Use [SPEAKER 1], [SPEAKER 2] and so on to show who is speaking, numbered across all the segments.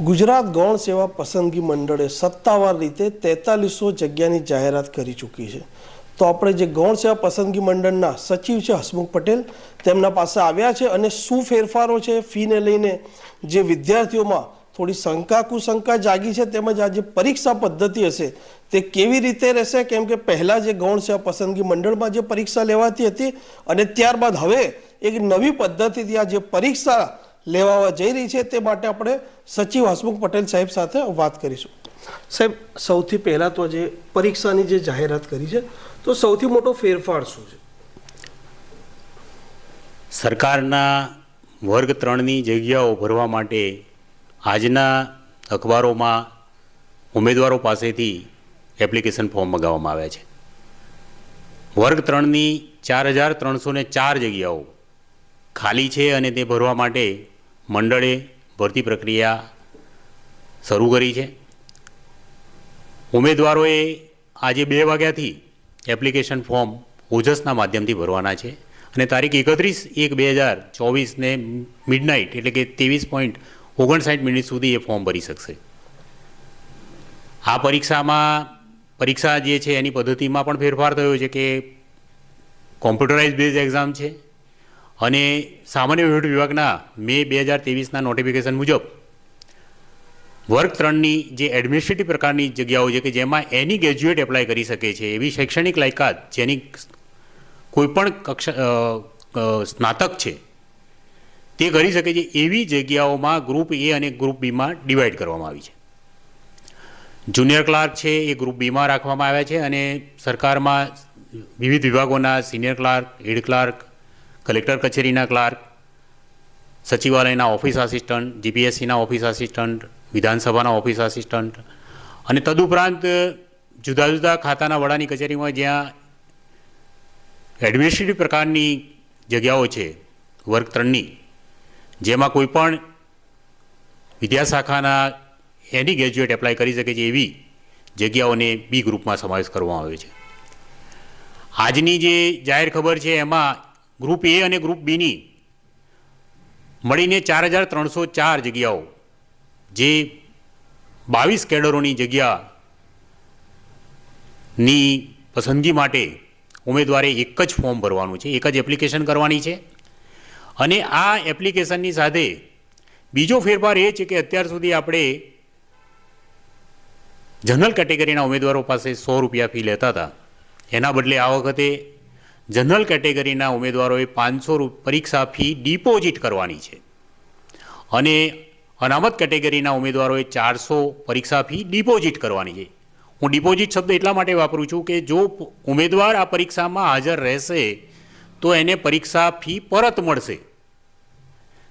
[SPEAKER 1] ગુજરાત ગૌણ સેવા પસંદગી મંડળે સત્તાવાર રીતે તેતાલીસો જગ્યાની જાહેરાત કરી ચૂકી છે. તો આપણે જે ગૌણ સેવા પસંદગી મંડળના સચિવ છે હસમુખ પટેલ, તેમના પાસે આવ્યા છે અને શું ફેરફારો છે ફીને લઈને જે વિદ્યાર્થીઓમાં થોડી શંકા કુશંકા જાગી છે તેમજ આ જે પરીક્ષા પદ્ધતિ હશે તે કેવી રીતે રહેશે? કેમ કે પહેલાં જે ગૌણ સેવા પસંદગી મંડળમાં જે પરીક્ષા લેવાતી હતી અને ત્યારબાદ હવે એક નવી પદ્ધતિથી આ જે પરીક્ષા લેવા જઈ રહી છે તે માટે આપણે સચિવ હસમુખ પટેલ સાહેબ સાથે વાત કરીશું. સાહેબ સૌથી પહેલાં તો જે પરીક્ષાની જે જાહેરાત કરી છે તો સૌથી મોટો ફેરફાર શું છે?
[SPEAKER 2] સરકારના વર્ગ ત્રણની જગ્યાઓ ભરવા માટે આજના અખબારોમાં ઉમેદવારો પાસેથી એપ્લિકેશન ફોર્મ મગાવવામાં આવ્યા છે. વર્ગ ત્રણની ચાર હજાર ત્રણસો ને ચાર જગ્યાઓ ખાલી છે અને તે ભરવા માટે મંડળે ભરતી પ્રક્રિયા શરૂ કરી છે. ઉમેદવારોએ આજે બે વાગ્યાથી એપ્લિકેશન ફોર્મ ઓજસના માધ્યમથી ભરવાના છે અને તારીખ એકત્રીસ એક બે હજાર ચોવીસને મિડનાઇટ એટલે કે ત્રેવીસ પોઈન્ટ ઓગણસાઠ મિનિટ સુધી એ ફોર્મ ભરી શકશે. આ પરીક્ષામાં પરીક્ષા જે છે એની પદ્ધતિમાં પણ ફેરફાર થયો છે કે કોમ્પ્યુટરાઇઝ બેઝ એક્ઝામ છે. અને સામાન્ય વહીવટ વિભાગના મે બે હજાર ત્રેવીસના નોટિફિકેશન મુજબ, વર્ગ ત્રણની જે એડમિનિસ્ટ્રેટિવ પ્રકારની જગ્યાઓ છે કે જેમાં એની ગ્રેજ્યુએટ એપ્લાય કરી શકે છે, એવી શૈક્ષણિક લાયકાત જેની કોઈપણ કક્ષા સ્નાતક છે, તે કરી શકે છે એવી જગ્યાઓમાં ગ્રુપ એ અને ગ્રુપ બીમાં ડિવાઈડ કરવામાં આવી છે. જુનિયર ક્લાર્ક છે એ ગ્રુપ બીમાં રાખવામાં આવ્યા છે અને સરકારમાં વિવિધ વિભાગોના senior clerk head clerk collector કચેરીના ક્લાર્ક, સચિવાલયના ઓફિસ આસિસ્ટન્ટ, જીપીએસસીના ઓફિસ આસિસ્ટન્ટ, વિધાનસભાના ઓફિસ આસિસ્ટન્ટ અને તદુપરાંત જુદા જુદા ખાતાના વડાની કચેરીમાં જ્યાં એડમિનિસ્ટ્રેટિવ પ્રકારની જગ્યાઓ છે, વર્ગ ત્રણની, જેમાં કોઈ પણ વિદ્યાશાખાના એની ગ્રેજ્યુએટ એપ્લાય કરી શકે છે એવી જગ્યાઓને બી ગ્રુપમાં સમાવેશ કરવામાં આવ્યો છે. આજની જે જાહેર ખબર છે, એમાં ગ્રુપ એ અને ગ્રુપ બીની મળીને ચાર હજાર ત્રણસો ચાર જગ્યાઓ, જે બાવીસ કેડરોની જગ્યાની પસંદગી માટે ઉમેદવારે એક જ ફોર્મ ભરવાનું છે, એક જ એપ્લિકેશન કરવાની છે. અને આ એપ્લિકેશનની સાથે બીજો ફેરફાર એ છે કે અત્યાર સુધી આપણે જનરલ કેટેગરીના ઉમેદવારો પાસે સો રૂપિયા ફી લેતા હતા. એના બદલે આ વખતે જનરલ કેટેગરીના ઉમેદવારોએ પાંચસો પરીક્ષા ફી ડિપોઝિટ કરવાની છે. અને અનામત કેટેગરીના ઉમેદવારોએ ચારસો પરીક્ષા ફી ડિપોઝિટ કરવાની છે. હું ડિપોઝિટ શબ્દ એટલા માટે વાપરું છું કે જો ઉમેદવાર આ પરીક્ષામાં હાજર રહેશે, તો એને પરીક્ષા ફી પરત મળશે.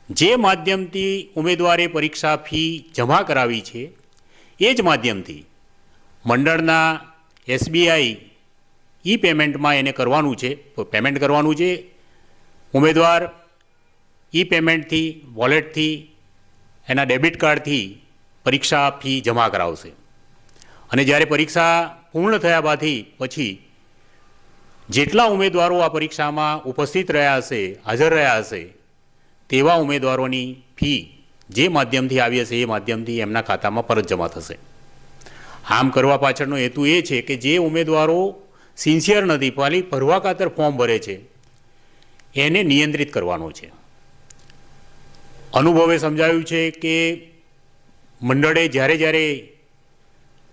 [SPEAKER 2] જે માધ્યમથી ઉમેદવારે પરીક્ષા ફી જમા કરાવી છે, એ જ માધ્યમથી. મંડળના એસબીઆઈ ઈ પેમેન્ટમાં એને કરવાનું છે. પેમેન્ટ કરવાનું છે. ઉમેદવાર ઈ પેમેન્ટથી, વોલેટથી, એના ડેબિટ કાર્ડથી પરીક્ષા ફી જમા કરાવશે. અને જ્યારે પરીક્ષા પૂર્ણ થયા બાદથી પછી જેટલા ઉમેદવારો આ પરીક્ષામાં ઉપસ્થિત રહ્યા હશે, હાજર રહ્યા હશે, તેવા ઉમેદવારોની ફી જે માધ્યમથી આવી હશે, એ માધ્યમથી એમના ખાતામાં પરત જમા થશે. આમ કરવા પાછળનો હેતુ એ છે કે જે ઉમેદવારો સિન્સિયર નથી ખાલી ભરવા ખાતર ફોર્મ ભરે છે. એને નિયંત્રિત કરવાનો છે. અનુભવે સમજાવ્યું છે કે મંડળે જ્યારે જ્યારે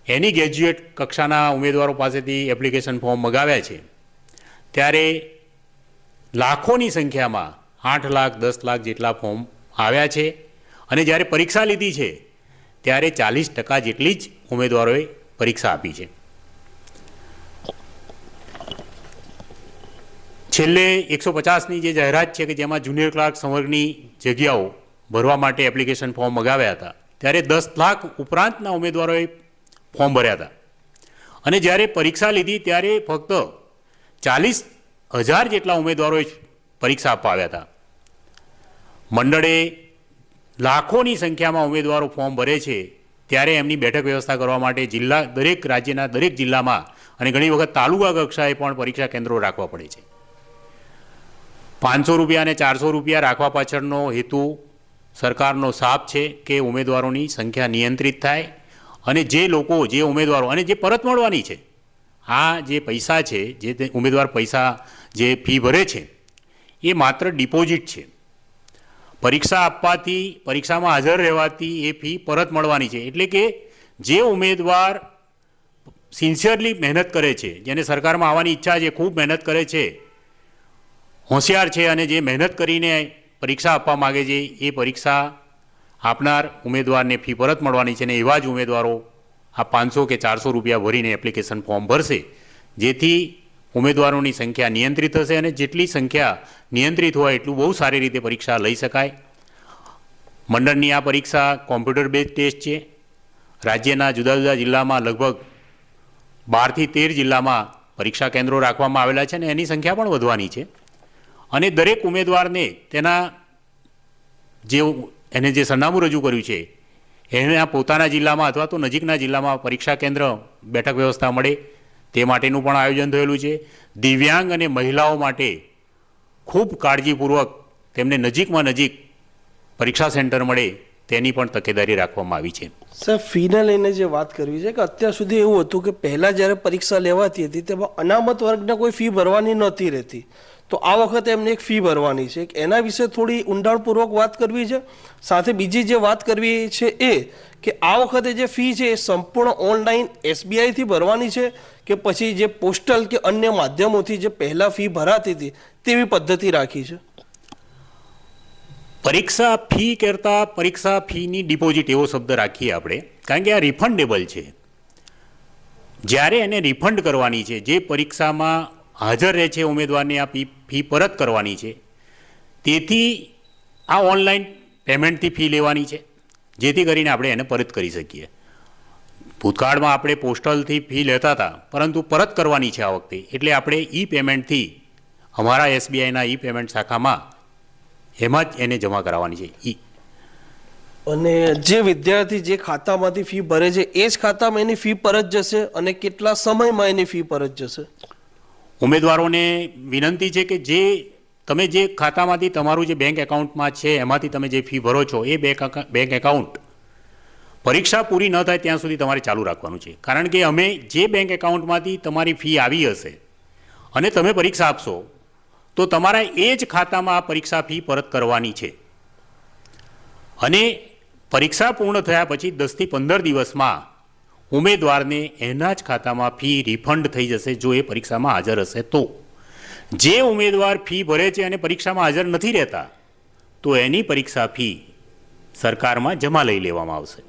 [SPEAKER 2] એની ગ્રેજ્યુએટ કક્ષાના ઉમેદવારો પાસેથી એપ્લિકેશન ફોર્મ મગાવ્યા છે, ત્યારે લાખોની સંખ્યામાં આઠ લાખ, દસ લાખ જેટલા ફોર્મ આવ્યા છે અને જ્યારે પરીક્ષા લીધી છે, ત્યારે ચાલીસ ટકા જેટલી જ ઉમેદવારોએ પરીક્ષા આપી છે. છેલ્લે એકસો પચાસની જે જાહેરાત છે કે જેમાં જુનિયર ક્લાર્ક સંવર્ગની જગ્યાઓ ભરવા માટે એપ્લિકેશન ફોર્મ મગાવ્યા હતા, ત્યારે દસ લાખ ઉપરાંતના ઉમેદવારોએ ફોર્મ ભર્યા હતા. અને જ્યારે પરીક્ષા લીધી ત્યારે ફક્ત ચાલીસ હજાર જેટલા ઉમેદવારોએ પરીક્ષા આપવા આવ્યા હતા. મંડળે લાખોની સંખ્યામાં ઉમેદવારો ફોર્મ ભરે છે, ત્યારે એમની બેઠક વ્યવસ્થા કરવા માટે જિલ્લા દરેક રાજ્યના દરેક જિલ્લામાં અને ઘણી વખત તાલુકા કક્ષાએ પણ પરીક્ષા કેન્દ્રો રાખવા પડે છે. પાંચસો રૂપિયા અને ચારસો રૂપિયા રાખવા પાછળનો હેતુ સરકારનો સાપ છે કે ઉમેદવારોની સંખ્યા નિયંત્રિત થાય અને જે લોકો, જે ઉમેદવારો અને જે પરત મળવાની છે, આ જે પૈસા છે, જે ઉમેદવાર પૈસા જે ફી ભરે છે, એ માત્ર ડિપોઝિટ છે. પરીક્ષા આપવાથી, પરીક્ષામાં હાજર રહેવાથી એ ફી પરત મળવાની છે. એટલે કે જે ઉમેદવાર સિન્સિયરલી મહેનત કરે છે, જેને સરકારમાં આવવાની ઈચ્છા છે, ખૂબ મહેનત કરે છે હોશિયાર છે અને જે મહેનત કરીને પરીક્ષા આપવા માગે છે, એ પરીક્ષા આપનાર ઉમેદવારને ફી પરત મળવાની છે અને એવા જ ઉમેદવારો આ પાંચસો કે ચારસો રૂપિયા ભરીને એપ્લિકેશન ફોર્મ ભરશે, જેથી ઉમેદવારોની સંખ્યા નિયંત્રિત થશે અને જેટલી સંખ્યા નિયંત્રિત હોય એટલું બહુ સારી રીતે પરીક્ષા લઈ શકાય. મંડળની આ પરીક્ષા કોમ્પ્યુટર બેઝ ટેસ્ટ છે. રાજ્યના જુદા જુદા જિલ્લામાં લગભગ બારથી તેર જિલ્લામાં પરીક્ષા કેન્દ્રો રાખવામાં આવેલા છે અને એની સંખ્યા પણ વધવાની છે. અને દરેક ઉમેદવારને તેના જે એને જે સરનામું રજૂ કર્યું છે, એના પોતાના જિલ્લામાં અથવા તો નજીકના જિલ્લામાં પરીક્ષા કેન્દ્ર બેઠક વ્યવસ્થા મળે, તે માટેનું પણ આયોજન થયેલું છે. દિવ્યાંગ અને મહિલાઓ માટે ખૂબ કાળજીપૂર્વક તેમને નજીકમાં નજીક પરીક્ષા સેન્ટર મળે, તેની પણ તકેદારી રાખવામાં આવી છે.
[SPEAKER 1] સાહેબ ફીને લઈને જે વાત કરવી છે કે અત્યાર સુધી એવું હતું કે પહેલાં જ્યારે પરીક્ષા લેવાતી હતી, તેમાં અનામત વર્ગને કોઈ ફી ભરવાની નહોતી રહેતી. તો આ વખતે એમને એક ફી ભરવાની છે. એના વિશે થોડી ઊંડાણપૂર્વક વાત કરવી છે. સાથે બીજી જે વાત કરવી છે એ કે આ વખતે જે ફી છે એ સંપૂર્ણ ઓનલાઈન એસબીઆઈથી ભરવાની છે કે પછી જે પોસ્ટલ કે અન્ય માધ્યમોથી જે પહેલાં ફી ભરાતી હતી, તેવી પદ્ધતિ રાખી છે.
[SPEAKER 2] પરીક્ષા ફી કરતાં પરીક્ષા ફીની ડિપોઝિટ એવો શબ્દ રાખીએ આપણે, કારણ કે આ રિફંડેબલ છે. જ્યારે એને રિફંડ કરવાની છે, જે પરીક્ષામાં હાજર રહે છે ઉમેદવારને, આ ફી ફી પરત કરવાની છે, તેથી આ ઓનલાઈન પેમેન્ટથી ફી લેવાની છે, જેથી કરીને આપણે એને પરત કરી શકીએ. ભૂતકાળમાં આપણે પોસ્ટલથી ફી લેતા હતા, પરંતુ પરત કરવાની છે આ વખતે. એટલે આપણે ઈ પેમેન્ટથી અમારા એસબીઆઈના ઈ પેમેન્ટ શાખામાં એમાં જ એને જમા કરાવવાની છે. ઈ.
[SPEAKER 1] અને જે વિદ્યાર્થી જે ખાતામાંથી ફી ભરે છે એ જ ખાતામાં એની ફી પરત જશે અને કેટલા સમયમાં એની ફી પરત જશે?
[SPEAKER 2] ઉમેદવારોને વિનંતી છે કે જે તમે જે ખાતામાંથી તમારું જે બેંક એકાઉન્ટમાં છે એમાંથી તમે જે ફી ભરો છો એ બેંક બેંક એકાઉન્ટ પરીક્ષા પૂરી ન થાય ત્યાં સુધી તમારે ચાલુ રાખવાનું છે. કારણ કે અમે જે બેંક એકાઉન્ટમાંથી તમારી ફી આવી હશે અને તમે પરીક્ષા આપશો તો તમારા એ જ ખાતામાં આ પરીક્ષા ફી પરત કરવાની છે. અને પરીક્ષા પૂર્ણ થયા પછી દસથી પંદર દિવસમાં ઉમેદવારને એના જ ખાતામાં ફી રિફંડ થઈ જશે જો એ પરીક્ષામાં હાજર હશે તો. જે ઉમેદવાર ફી ભરે છે અને પરીક્ષામાં હાજર નથી રહેતા, તો એની પરીક્ષા ફી સરકારમાં જમા લઈ લેવામાં આવશે.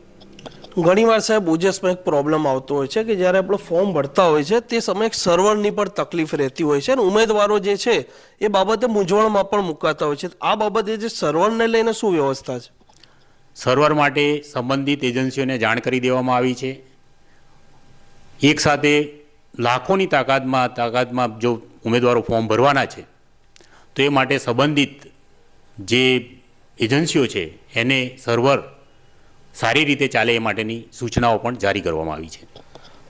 [SPEAKER 1] ઘણીવાર સાહેબ ઓજસમાં એક પ્રોબ્લેમ આવતો હોય છે કે જ્યારે આપણે ફોર્મ ભરતા હોય છે, તે સમયે સર્વરની પણ તકલીફ રહેતી હોય છે અને ઉમેદવારો જે છે, એ બાબતે મૂંઝવણમાં પણ મુકાતા હોય છે. આ બાબતે જે સર્વરને લઈને શું વ્યવસ્થા છે?
[SPEAKER 2] સર્વર માટે સંબંધિત એજન્સીઓને જાણ કરી દેવામાં આવી છે. એક સાથે લાખોની તાકાતમાં તાકાતમાં જો ઉમેદવારો ફોર્મ ભરવાના છે, તો એ માટે સંબંધિત જે એજન્સીઓ છે, એને સર્વર સારી રીતે ચાલે એ માટેની સૂચનાઓ પણ જારી કરવામાં આવી છે.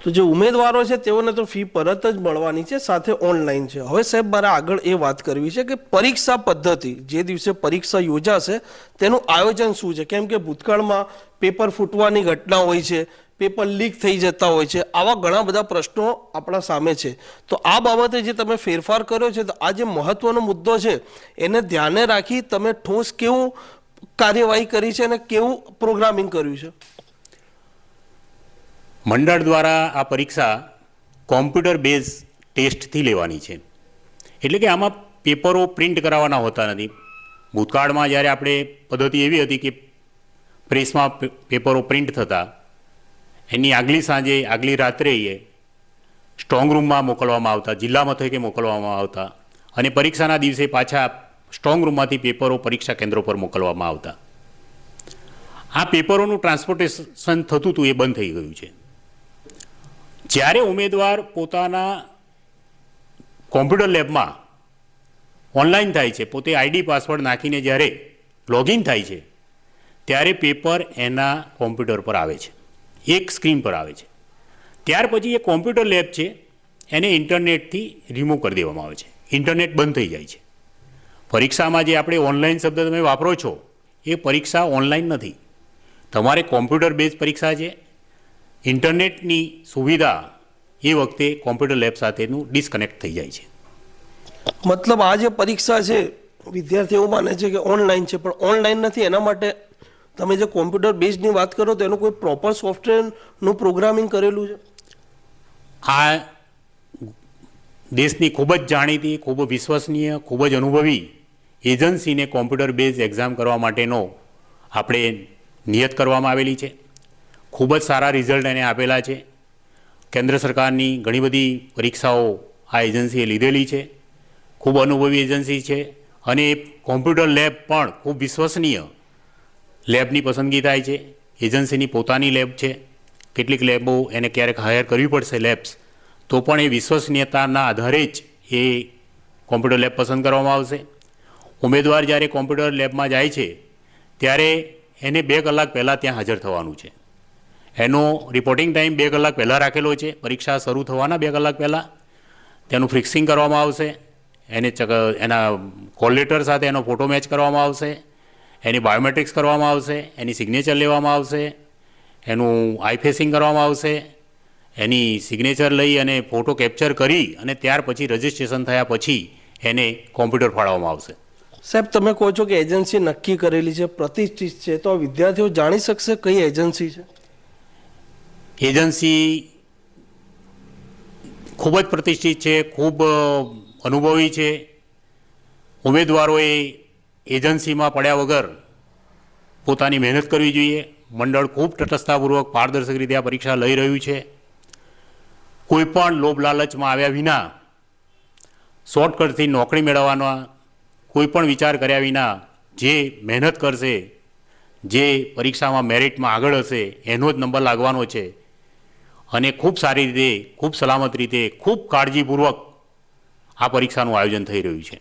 [SPEAKER 1] તો જે ઉમેદવારો છે, તેઓને તો ફી પરત જ મળવાની છે, સાથે ઓનલાઈન છે. હવે સાહેબ, મારે આગળ એ વાત કરવી છે કે પરીક્ષા પદ્ધતિ, જે દિવસે પરીક્ષા યોજાશે, તેનું આયોજન શું છે? કેમ કે ભૂતકાળમાં પેપર ફૂટવાની ઘટના હોય છે, પેપર લીક થઈ જતા હોય છે, આવા ઘણા બધા પ્રશ્નો આપણા સામે છે. તો આ બાબતે જે તમે ફેરફાર કર્યો છે, તો આ જે મહત્વનો મુદ્દો છે, એને ધ્યાને રાખી તમે ઠોસ કેવું કાર્યવાહી કરી છે અને કેવું પ્રોગ્રામિંગ કર્યું છે?
[SPEAKER 2] મંડળ દ્વારા આ પરીક્ષા કોમ્પ્યુટર બેઝ ટેસ્ટથી લેવાની છે. એટલે કે આમાં પેપરો પ્રિન્ટ કરાવવાના હોતા નથી. ભૂતકાળમાં જ્યારે આપણે પદ્ધતિ એવી હતી કે પ્રેસમાં પેપરો પ્રિન્ટ થતા, એની આગલી સાંજે, આગલી રાત્રે એ સ્ટ્રોંગ રૂમમાં મોકલવામાં આવતા, જિલ્લા મથકે મોકલવામાં આવતા અને પરીક્ષાના દિવસે પાછા સ્ટ્રોંગ રૂમમાંથી પેપરો પરીક્ષા કેન્દ્રો પર મોકલવામાં આવતા. આ પેપરોનું ટ્રાન્સપોર્ટેશન થતું હતું એ બંધ થઈ ગયું છે. જ્યારે ઉમેદવાર પોતાના કોમ્પ્યુટર લેબમાં ઓનલાઈન થાય છે, પોતે આઈડી પાસવર્ડ નાખીને જ્યારે લોગિન થાય છે, ત્યારે પેપર એના કોમ્પ્યુટર પર આવે છે, એક સ્ક્રીન પર આવે છે. ત્યાર પછી એ કોમ્પ્યુટર લેબ છે, એને ઇન્ટરનેટથી રિમૂવ કરી દેવામાં આવે છે. ઇન્ટરનેટ બંધ થઈ જાય છે. પરીક્ષામાં જે આપણે ઓનલાઈન શબ્દ તમે વાપરો છો એ પરીક્ષા ઓનલાઈન નથી. તમારે કોમ્પ્યુટર બેઝ પરીક્ષા છે. ઇન્ટરનેટની સુવિધા એ વખતે કોમ્પ્યુટર લેબ સાથેનું ડિસ્કનેક્ટ થઈ જાય છે.
[SPEAKER 1] મતલબ આ જે પરીક્ષા છે વિદ્યાર્થીઓ માને છે કે ઓનલાઈન છે પણ ઓનલાઈન નથી એના માટે તમે જે કોમ્પ્યુટર બેઝની વાત કરો તો એનું કોઈ પ્રોપર સોફ્ટવેરનું પ્રોગ્રામિંગ કરેલું છે?
[SPEAKER 2] આ દેશની ખૂબ જ જાણીતી ખૂબ વિશ્વસનીય ખૂબ જ અનુભવી એજન્સીને કોમ્પ્યુટર બેઝ એક્ઝામ કરવા માટેનો આપણે નિયત કરવામાં આવેલી છે. ખૂબ જ સારા રિઝલ્ટ એને આપેલા છે. કેન્દ્ર સરકારની ઘણી બધી પરીક્ષાઓ આ એજન્સીએ લીધેલી છે. ખૂબ અનુભવી એજન્સી છે અને કોમ્પ્યુટર લેબ પણ ખૂબ વિશ્વસનીય લેબની પસંદગી થાય છે. એજન્સીની પોતાની લેબ છે. કેટલીક લેબો એને ક્યારેક હાયર કરવી પડશે લેબ્સ, તો પણ એ વિશ્વસનીયતાના આધારે જ એ કોમ્પ્યુટર લેબ પસંદ કરવામાં આવશે. ઉમેદવાર જ્યારે કોમ્પ્યુટર લેબમાં જાય છે, ત્યારે એને બે કલાક પહેલાં ત્યાં હાજર થવાનું છે. એનો રિપોર્ટિંગ ટાઈમ બે કલાક પહેલાં રાખેલો છે, પરીક્ષા શરૂ થવાના બે કલાક પહેલાં. તેનું ફિક્સિંગ કરવામાં આવશે, એને ચક, એના કોલ લેટર સાથે એનો ફોટો મેચ કરવામાં આવશે, એની બાયોમેટ્રિક્સ કરવામાં આવશે, એની સિગ્નેચર લેવામાં આવશે, એનું આઈ ફેસિંગ કરવામાં આવશે, એની સિગ્નેચર લઈ અને ફોટો કેપ્ચર કરી અને ત્યાર પછી રજિસ્ટ્રેશન થયા પછી એને કોમ્પ્યુટર ફાળવવામાં આવશે.
[SPEAKER 1] સાહેબ, તમે કહો છો કે એજન્સી નક્કી કરેલી છે, પ્રતિષ્ઠિત છે, તો વિદ્યાર્થીઓ જાણી શકશે કઈ એજન્સી છે?
[SPEAKER 2] એજન્સી ખૂબ જ પ્રતિષ્ઠિત છે, ખૂબ અનુભવી છે. ઉમેદવારોએ એજન્સીમાં પડ્યા વગર પોતાની મહેનત કરવી જોઈએ. મંડળ ખૂબ તટસ્થતાપૂર્વક પારદર્શક રીતે આ પરીક્ષા લઈ રહ્યું છે. કોઈપણ લોભ લાલચમાં આવ્યા વિના શોર્ટકટથી નોકરી મેળવવાના કોઈ પણ વિચાર કર્યા વિના જે મહેનત કરશે જે પરીક્ષામાં મેરિટમાં આગળ હશે એનો જ નંબર લાગવાનો છે. અને ખૂબ સારી રીતે ખૂબ સલામત રીતે ખૂબ કાળજીપૂર્વક આ પરીક્ષાનું આયોજન થઈ રહ્યું છે.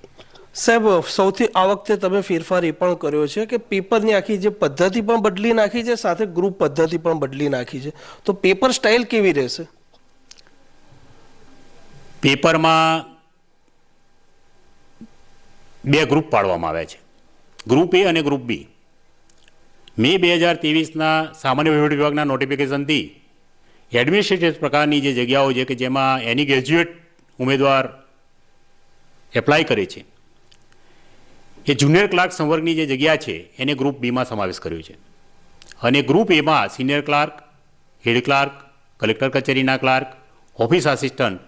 [SPEAKER 1] સાહેબ સૌથી આ વખતે તમે ફેરફાર એ પણ કર્યો છે કે પેપરની આખી જે પદ્ધતિ પણ બદલી નાખી છે સાથે ગ્રુપ પદ્ધતિ પણ બદલી નાખી છે. તો પેપર સ્ટાઇલ કેવી રહેશે?
[SPEAKER 2] પેપરમાં બે ગ્રુપ પાડવામાં આવ્યા છે. ગ્રુપ એ અને ગ્રુપ બી. મે બે હજાર ત્રેવીસના સામાન્ય વહીવટ વિભાગના નોટિફિકેશનથી એડમિનિસ્ટ્રેટિવ પ્રકારની જે જગ્યાઓ છે કે જેમાં એની ગ્રેજ્યુએટ ઉમેદવાર એપ્લાય કરે છે, એ જુનિયર ક્લાર્ક સંવર્ગની જે જગ્યા છે, એને ગ્રુપ બીમાં સમાવેશ કર્યો છે. અને ગ્રુપ એમાં senior clerk head clerk collector કચેરીના ક્લાર્ક ઓફિસ આસિસ્ટન્ટ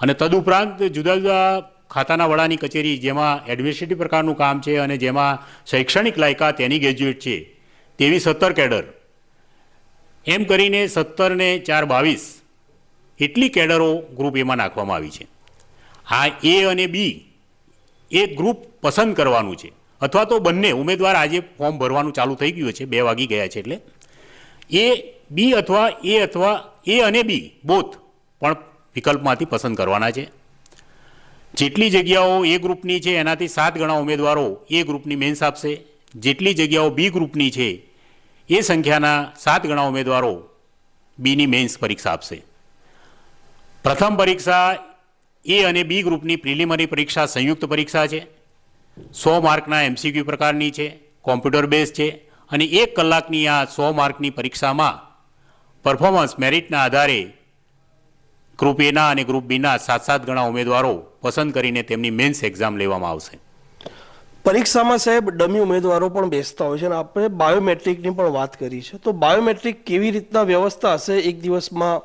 [SPEAKER 2] અને તદુપરાંત જુદા જુદા ખાતાના વડાની કચેરી જેમાં એડમિનિસ્ટ્રેટિવ પ્રકારનું કામ છે અને જેમાં શૈક્ષણિક લાયકાત એની ગ્રેજ્યુએટ છે. તેવી સત્તર કેડર. એમ કરીને સત્તરને ચાર બાવીસ એટલી કેડરો ગ્રુપ એમાં નાખવામાં આવી છે. આ એ અને બી એ ગ્રુપ પસંદ કરવાનું છે. અથવા તો બંને ઉમેદવાર આજે ફોર્મ ભરવાનું ચાલુ થઈ ગયું છે, બે વાગી ગયા છે એટલે. એ બી અથવા એ અથવા એ અને બી બોથ પણ વિકલ્પમાંથી પસંદ કરવાના છે. જેટલી જગ્યાઓ એ ગ્રુપની છે, એનાથી સાત ગણા ઉમેદવારો એ ગ્રુપની મેન્સ આપશે જેટલી જગ્યાઓ બી ગ્રુપની છે, એ સંખ્યાના સાત ગણા ઉમેદવારો બીની મેન્સ પરીક્ષા આપશે. પ્રથમ પરીક્ષા એ અને બી ગ્રુપની પ્રિલિમરી પરીક્ષા સંયુક્ત પરીક્ષા છે. સો માર્કના એમસીક્યુ પ્રકારની છે, કોમ્પ્યુટર બેઝ છે અને એક કલાકની આ સો માર્કની પરીક્ષામાં પરફોર્મન્સ મેરિટના આધારે ગ્રુપ એના અને ગ્રુપ બીના સાત સાત ગણા ઉમેદવારો પસંદ કરીને તેમની મેન્સ એક્ઝામ લેવામાં આવશે.
[SPEAKER 1] પરીક્ષામાં સાહેબ ડમી ઉમેદવારો પણ બેસતા હોય છે અને આપણે બાયોમેટ્રિકની પણ વાત કરી છે. તો બાયોમેટ્રિક કેવી રીતના વ્યવસ્થા હશે? એક દિવસમાં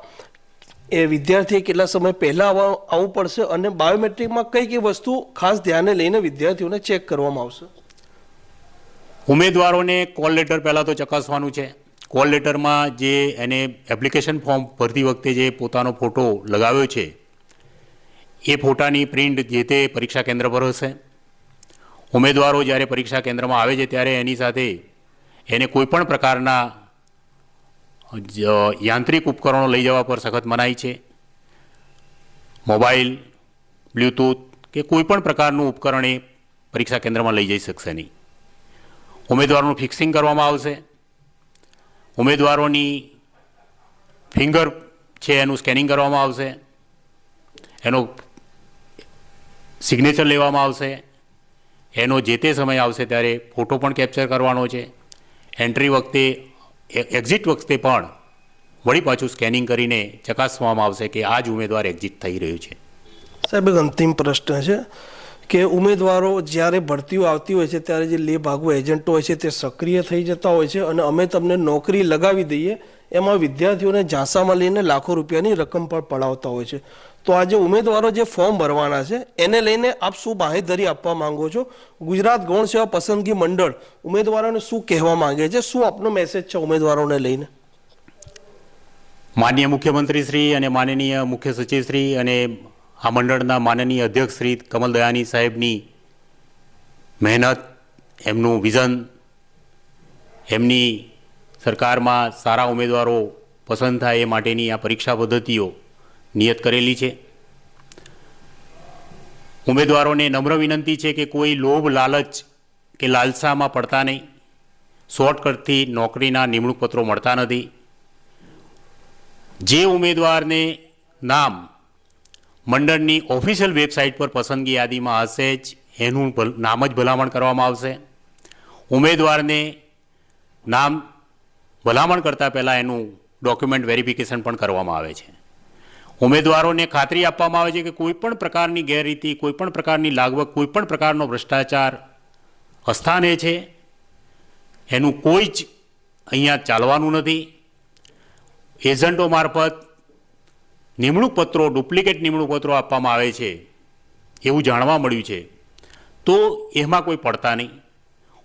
[SPEAKER 1] એ વિદ્યાર્થીએ કેટલા સમય પહેલાં આવવા આવવું પડશે અને બાયોમેટ્રિકમાં કઈ કઈ વસ્તુ ખાસ ધ્યાને લઈને વિદ્યાર્થીઓને ચેક કરવામાં આવશે?
[SPEAKER 2] ઉમેદવારોને કોલ લેટર પહેલાં તો ચકાસવાનું છે. કોલ લેટરમાં જે એને એપ્લિકેશન ફોર્મ ભરતી વખતે જે પોતાનો ફોટો લગાવ્યો છે, એ ફોટાની પ્રિન્ટ જે તે પરીક્ષા કેન્દ્ર પર હશે. ઉમેદવારો જ્યારે પરીક્ષા કેન્દ્રમાં આવે છે, ત્યારે એની સાથે એને કોઈપણ પ્રકારના યાંત્રિક ઉપકરણો લઈ જવા પર સખત મનાઈ છે. મોબાઈલ, બ્લૂટૂથ કે કોઈ પણ પ્રકારનું ઉપકરણ એ પરીક્ષા કેન્દ્રમાં લઈ જઈ શકશે નહીં. ઉમેદવારનું ફિક્સિંગ કરવામાં આવશે. ઉમેદવારોની ફિંગર છે, એનું સ્કેનિંગ કરવામાં આવશે. એનો સિગ્નેચર લેવામાં આવશે. એનો જે તે સમય આવશે ત્યારે ફોટો પણ કેપ્ચર કરવાનો છે. એન્ટ્રી વખતે એક્ઝિટ વખતે પણ વળી પાછું સ્કેનિંગ કરીને ચકાસવામાં આવશે કે આ જ ઉમેદવાર એક્ઝિટ થઈ રહ્યું છે.
[SPEAKER 1] સાહેબ, એક અંતિમ પ્રશ્ન છે. કે ઉમેદવારો જ્યારે ભરતીઓ આવતી હોય છે, ત્યારે જે લે ભાગુ એજન્ટો હોય છે, તે સક્રિય થઈ જતા હોય છે અને અમે તમને નોકરી લગાવી દઈએ, એમાં વિદ્યાર્થીઓને ઝાંસામાં લઈને લાખો રૂપિયાની રકમ પણ પડાવતા હોય છે. તો આજે ઉમેદવારો જે ફોર્મ ભરવાના છે, એને લઈને આપ શું બાહેધરી આપવા માંગો છો? ગુજરાત ગૌણ સેવા પસંદગી મંડળ ઉમેદવારોને શું કહેવા માંગે છે? શું આપનો મેસેજ છે ઉમેદવારોને લઈને?
[SPEAKER 2] માનનીય મુખ્યમંત્રી શ્રી અને માનનીય મુખ્ય સચિવ શ્રી અને આ મંડળના માનનીય અધ્યક્ષ શ્રી કમલ દયાની સાહેબની મહેનત, એમનું વિઝન, એમની સરકારમાં સારા ઉમેદવારો પસંદ થાય એ માટેની આ પરીક્ષા પદ્ધતિઓ નિયત કરેલી છે. ઉમેદવારોને નમ્ર વિનંતી છે કે કોઈ લોભ, લાલચ કે લાલસામાં પડતા નહીં. શોર્ટકટથી નોકરીના નિમણૂક પત્રો મળતા નથી. જે ઉમેદવારને નામ મંડળની ઓફિશિયલ વેબસાઇટ પર પસંદગી યાદીમાં હશે જ એનું નામ જ ભલામણ કરવામાં આવશે. ઉમેદવારને નામ ભલામણ કરતાં પહેલાં એનું ડોક્યુમેન્ટ વેરિફિકેશન પણ કરવામાં આવે છે. ઉમેદવારોને ખાતરી આપવામાં આવે છે કે કોઈપણ પ્રકારની ગેરરીતિ કોઈપણ પ્રકારની લાગવગ કોઈપણ પ્રકારનો ભ્રષ્ટાચાર અસ્થાને છે, એનું કોઈ જ અહીંયા ચાલવાનું નથી. એજન્ટો મારફત નિમણૂક પત્રો, ડુપ્લિકેટ નિમણૂક પત્રો આપવામાં આવે છે, એવું જાણવા મળ્યું છે. તો એમાં કોઈ પડતા નહીં.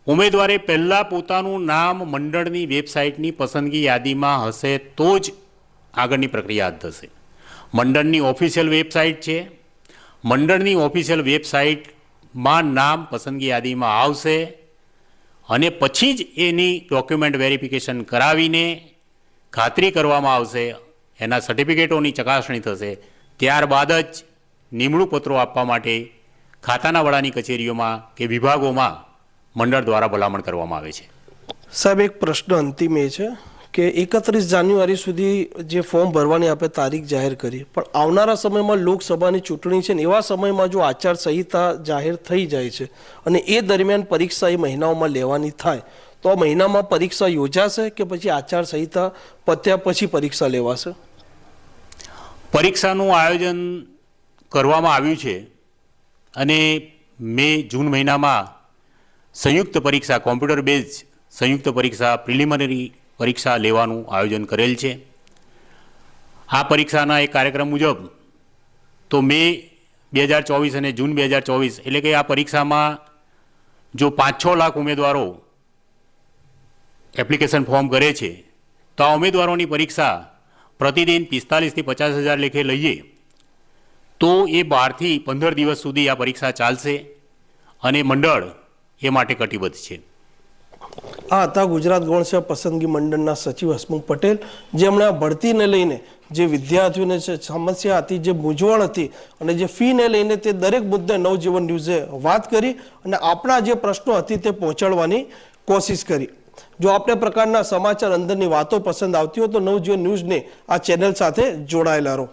[SPEAKER 2] ઉમેદવારે પહેલાં પોતાનું નામ મંડળની વેબસાઇટની પસંદગી યાદીમાં હશે તો જ આગળની પ્રક્રિયા હાથ થશે મંડળની ઓફિશિયલ વેબસાઇટ છે. મંડળની ઓફિશિયલ વેબસાઇટમાં નામ પસંદગી યાદીમાં આવશે અને પછી જ એની ડોક્યુમેન્ટ વેરિફિકેશન કરાવીને ખાતરી કરવામાં આવશે એના સર્ટિફિકેટોની ચકાસણી થશે. ત્યારબાદ જ નિમણૂક પત્રો આપવા માટે ખાતાના વડાની કચેરીઓમાં કે વિભાગોમાં મંડળ દ્વારા ભલામણ કરવામાં આવે છે.
[SPEAKER 1] સાહેબ, એક પ્રશ્ન અંતિમ એ છે કે એકત્રીસ જાન્યુઆરી સુધી જે ફોર્મ ભરવાની આપણે તારીખ જાહેર કરી, પણ આવનારા સમયમાં લોકસભાની ચૂંટણી છે ને એવા સમયમાં જો આચારસંહિતા જાહેર થઈ જાય છે અને એ દરમિયાન પરીક્ષા એ મહિનાઓમાં લેવાની થાય તો મહિનામાં પરીક્ષા યોજાશે કે પછી આચારસંહિતા પત્યા પછી પરીક્ષા લેવાશે?
[SPEAKER 2] પરીક્ષાનું આયોજન કરવામાં આવ્યું છે અને મે જૂન મહિનામાં સંયુક્ત પરીક્ષા, કોમ્પ્યુટર બેઝ સંયુક્ત પરીક્ષા, પ્રિલિમિનરી પરીક્ષા લેવાનું આયોજન કરેલ છે. આ પરીક્ષાના એક કાર્યક્રમ મુજબ તો મે બે હજાર ચોવીસ અને જૂન બે હજાર ચોવીસ, એટલે કે આ પરીક્ષામાં જો પાંચ છ લાખ ઉમેદવારો એપ્લિકેશન ફોર્મ કરે છે, તો આ ઉમેદવારોની પરીક્ષા પ્રતિદિન પિસ્તાલીસથી પચાસ હજાર લેખે લઈએ. તો એ બારથી પંદર દિવસ સુધી આ પરીક્ષા ચાલશે અને મંડળ એ માટે કટિબદ્ધ છે.
[SPEAKER 1] આ હતા ગુજરાત ગૌણસેવા પસંદગી મંડળના સચિવ હસમુખ પટેલ જેમણે આ ભરતીને લઈને જે વિદ્યાર્થીઓને સમસ્યા હતી, જે મૂંઝવણ હતી અને જે ફીને લઈને તે દરેક મુદ્દે નવજીવન ન્યૂઝે વાત કરી અને આપણા જે પ્રશ્નો હતી તે પહોંચાડવાની કોશિશ કરી. જો આપણે પ્રકારના સમાચાર અંદરની વાતો પસંદ આવતી હોય તો નવજીવન ન્યૂઝને આ ચેનલ સાથે જોડાયેલા રહો.